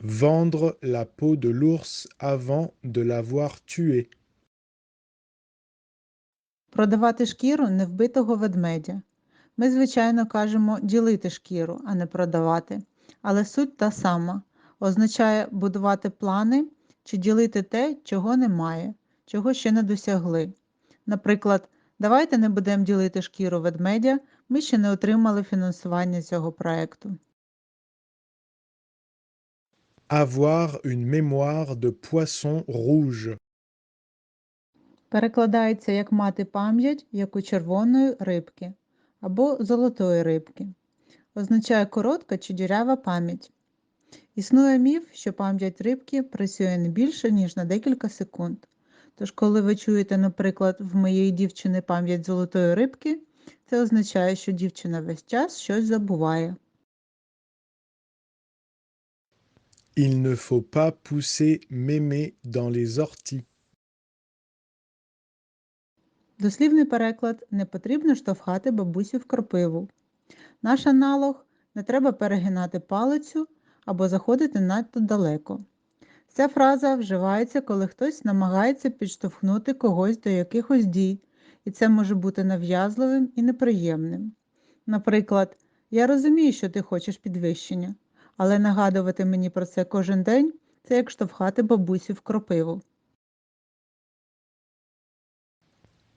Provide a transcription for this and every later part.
Vendre la peau de l'ours avant de l'avoir tué. Продавати шкіру невбитого ведмедя. Ми, звичайно, кажемо ділити шкіру, а не продавати. Але суть та сама означає будувати плани чи ділити те, чого немає, чого ще не досягли. Наприклад, давайте не будемо ділити шкіру ведмедя, ми ще не отримали фінансування цього проекту. Avoir une mémoire de poisson rouge. Перекладається як мати пам'ять, як у червоної рибки або золотої рибки. Означає коротка чи дірява пам'ять. Існує міф, що пам'ять рибки працює не більше, ніж на декілька секунд. Тож, коли ви чуєте, наприклад, в моєї дівчини пам'ять золотої рибки, це означає, що дівчина весь час щось забуває. Il ne faut pas pousser mémé dans les orties. Дослівний переклад не потрібно штовхати бабусю в кропиву. Наш аналог не треба перегинати палицю або заходити надто далеко. Ця фраза вживається, коли хтось намагається підштовхнути когось до якихось дій, і це може бути нав'язливим і неприємним. Наприклад, я розумію, що ти хочеш підвищення, але нагадувати мені про це кожен день це як штовхати бабусю в кропиву.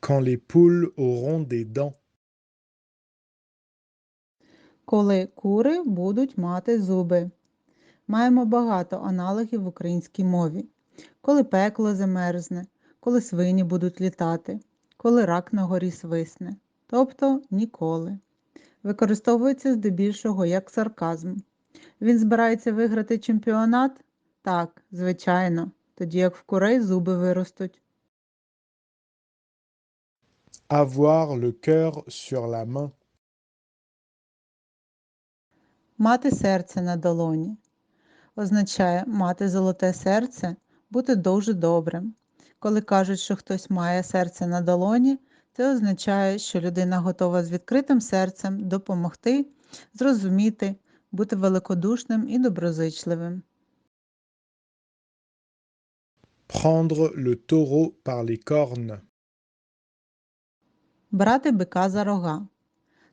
Quand les poules auront des dents. Коли кури будуть мати зуби. Маємо багато аналогів в українській мові. Коли пекло замерзне, коли свині будуть літати, коли рак на горі свисне. Тобто ніколи. Використовується здебільшого як сарказм. Він збирається виграти чемпіонат? Так, звичайно, тоді як в курей зуби виростуть. Avoir le cœur sur la main. Мати серце на долоні. Означає мати золоте серце, бути дуже добрим. Коли кажуть, що хтось має серце на долоні, це означає, що людина готова з відкритим серцем допомогти, зрозуміти, бути великодушним і доброзичливим. Prendre le taureau par les cornes. Брати бика за рога.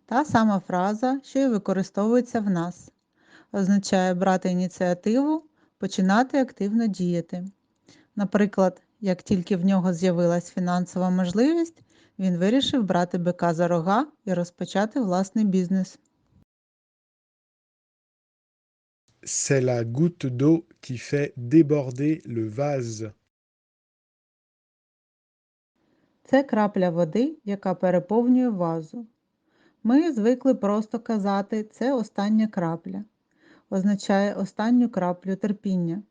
Та сама фраза, що й використовується в нас. Означає брати ініціативу, починати активно діяти. Наприклад, як тільки в нього з'явилась фінансова можливість, він вирішив брати бика за рога і розпочати власний бізнес. C'est la goutte d'eau qui fait déborder le vase. Це крапля води, яка переповнює вазу. Ми звикли просто казати це остання крапля. Означає останню краплю терпіння.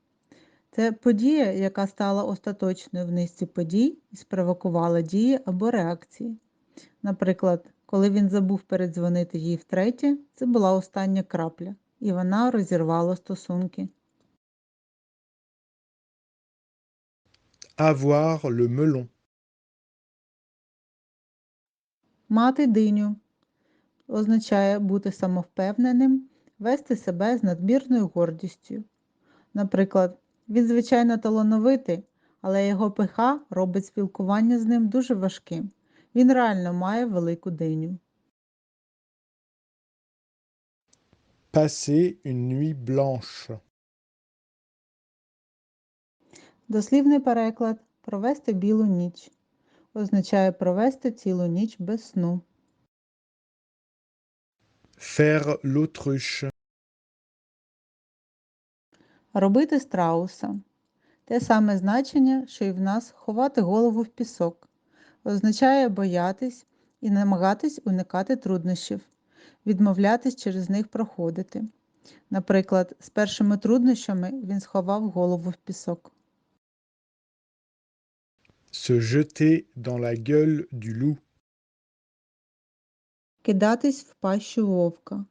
Це подія, яка стала остаточною в низці подій і спровокувала дії або реакції. Наприклад, коли він забув передзвонити їй втретє, це була остання крапля, і вона розірвала стосунки. Avoir le melon. Мати диню означає бути самовпевненим, вести себе з надмірною гордістю. Наприклад, він звичайно талановитий, але його пиха робить спілкування з ним дуже важким. Він реально має велику диню. Passer une nuit blanche. Дослівний переклад провести білу ніч означає провести цілу ніч без сну. Faire l'autruche. Робити страуса. Те саме значення, що й в нас ховати голову в пісок. Означає боятись і намагатись уникати труднощів, відмовлятись через них проходити. Наприклад, з першими труднощами він сховав голову в пісок. Se jeter dans la gueule du loup. Кидатись в пащу вовка.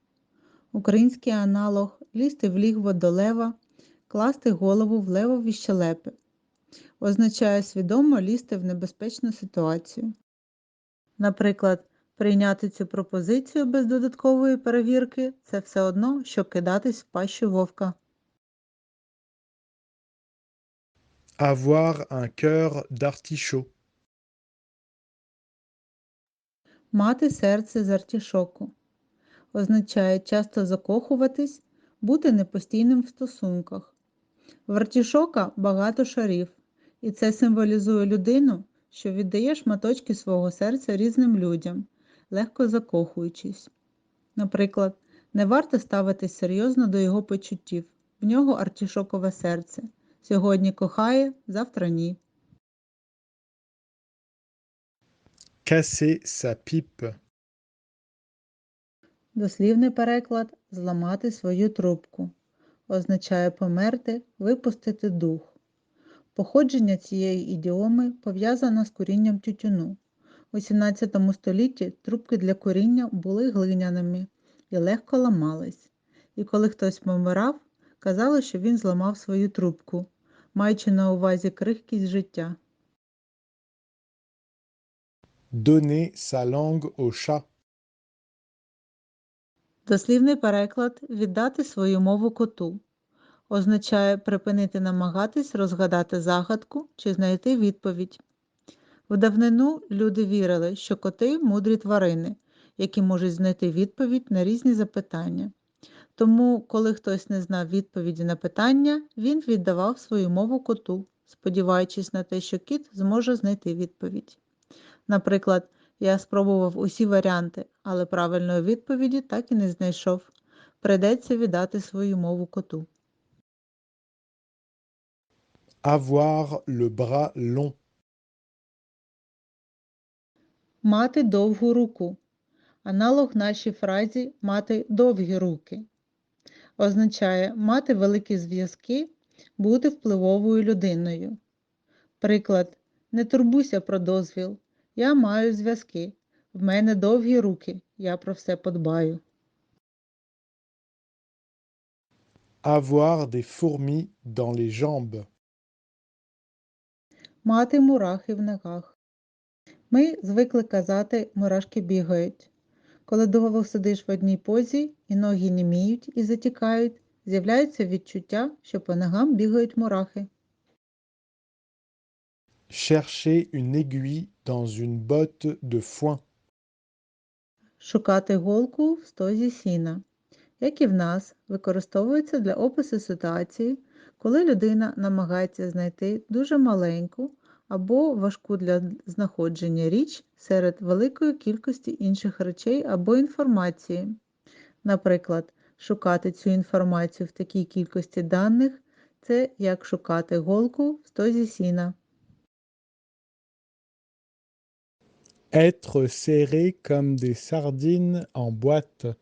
Український аналог лізти в лігво до лева, класти голову в левові щелепи. Означає свідомо лізти в небезпечну ситуацію. Наприклад, прийняти цю пропозицію без додаткової перевірки це все одно, що кидатись в пащу вовка. Avoir un cœur d'artichaut. Мати серце з артішоку. Означає часто закохуватись, бути непостійним в стосунках. В артішока багато шарів, і це символізує людину, що віддає шматочки свого серця різним людям, легко закохуючись. Наприклад, не варто ставитись серйозно до його почуттів. В нього артішокове серце. Сьогодні кохає, завтра ні. Casser sa pipe. Дослівний переклад зламати свою трубку означає померти, випустити дух. Походження цієї ідіоми пов'язано з курінням тютюну. У 17 столітті трубки для куріння були глиняними і легко ламались. І коли хтось помирав, казали, що він зламав свою трубку, маючи на увазі крихкість життя. Donner sa langue au chat. Дослівний переклад віддати свою мову коту означає припинити намагатись розгадати загадку чи знайти відповідь. В давнину люди вірили, що коти мудрі тварини, які можуть знайти відповідь на різні запитання. Тому, коли хтось не знав відповіді на питання, він віддавав свою мову коту, сподіваючись на те, що кіт зможе знайти відповідь. Наприклад, я спробував усі варіанти, але правильної відповіді так і не знайшов. Придеться віддати свою мову коту. Avoir le bras long. Мати довгу руку. Аналог нашій фразі мати довгі руки. Означає мати великі зв'язки, бути впливовою людиною. Приклад. Не турбуйся про дозвіл. Я маю зв'язки. В мене довгі руки. Я про все подбаю. Avoir des fourmis dans les jambes. Мати мурахи в ногах. Ми звикли казати мурашки бігають. Коли довго сидиш в одній позі і ноги німіють і затікають, з'являється відчуття, що по ногам бігають мурахи. Chercher une aiguille dans une botte de foin. Шукати голку в стозі сіна, як і в нас, використовується для опису ситуації, коли людина намагається знайти дуже маленьку або важку для знаходження річ серед великої кількості інших речей або інформації. Наприклад, шукати цю інформацію в такій кількості даних це як шукати голку в стозі сіна. Être serré comme des sardines en boîte.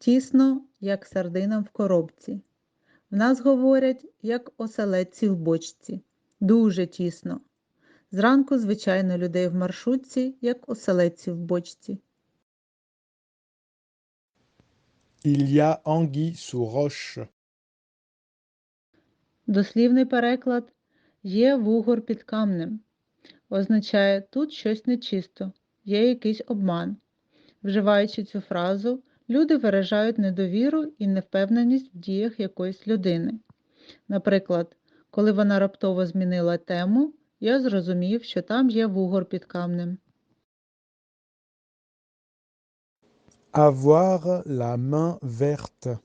Тісно, як сардинам в коробці. В нас говорять, як оселедці в бочці. Дуже тісно. Зранку, звичайно, людей в маршрутці, як оселедці в бочці. Il y a anguille sous roche. Дослівний переклад є вугор під камнем. Означає тут щось нечисто, є якийсь обман. Вживаючи цю фразу, люди виражають недовіру і невпевненість в діях якоїсь людини. Наприклад, коли вона раптово змінила тему, я зрозумів, що там є вугор під камнем. Avoir la main verte.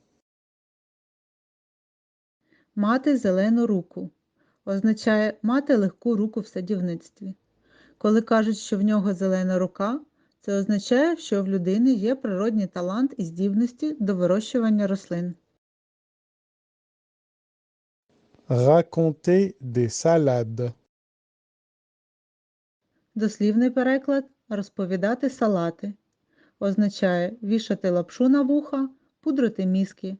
Мати зелену руку означає мати легку руку в садівництві. Коли кажуть, що в нього зелена рука, це означає, що в людини є природній талант і здібності до вирощування рослин. Raconter des salades. Дослівний переклад розповідати салати означає вішати лапшу на вуха, пудрити мізки.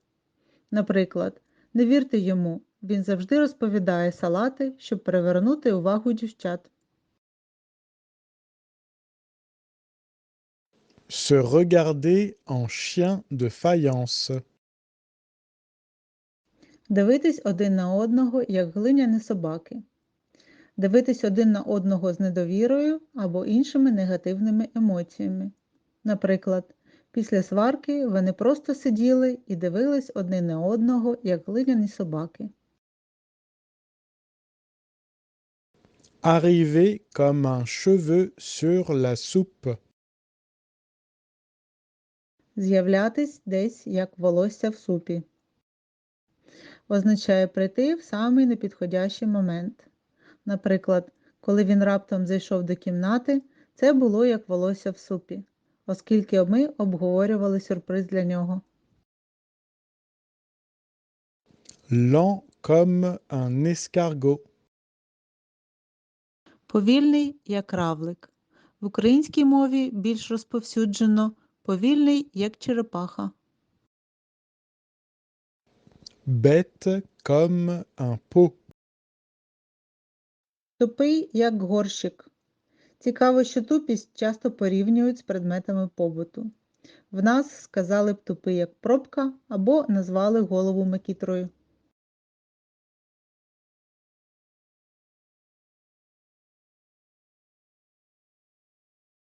Наприклад, не вірте йому, він завжди розповідає салати, щоб привернути увагу дівчат. Se regarder en chien de faïence. Дивитись один на одного, як глиняні собаки. Дивитись один на одного з недовірою або іншими негативними емоціями. Наприклад, після сварки вони просто сиділи і дивились один на одного, як глиняні собаки. Arriver comme un cheveu sur la soupe. З'являтись десь як волосся в супі. Означає прийти в самий непідходящий момент. Наприклад, коли він раптом зайшов до кімнати, це було як волосся в супі, оскільки ми обговорювали сюрприз для нього. Lent comme un escargot. Повільний як равлик. В українській мові більш розповсюджено повільний як черепаха. Bête comme un pot. Тупий як горщик. Цікаво, що тупість часто порівнюють з предметами побуту. В нас сказали б тупий як пробка або назвали голову макітрою.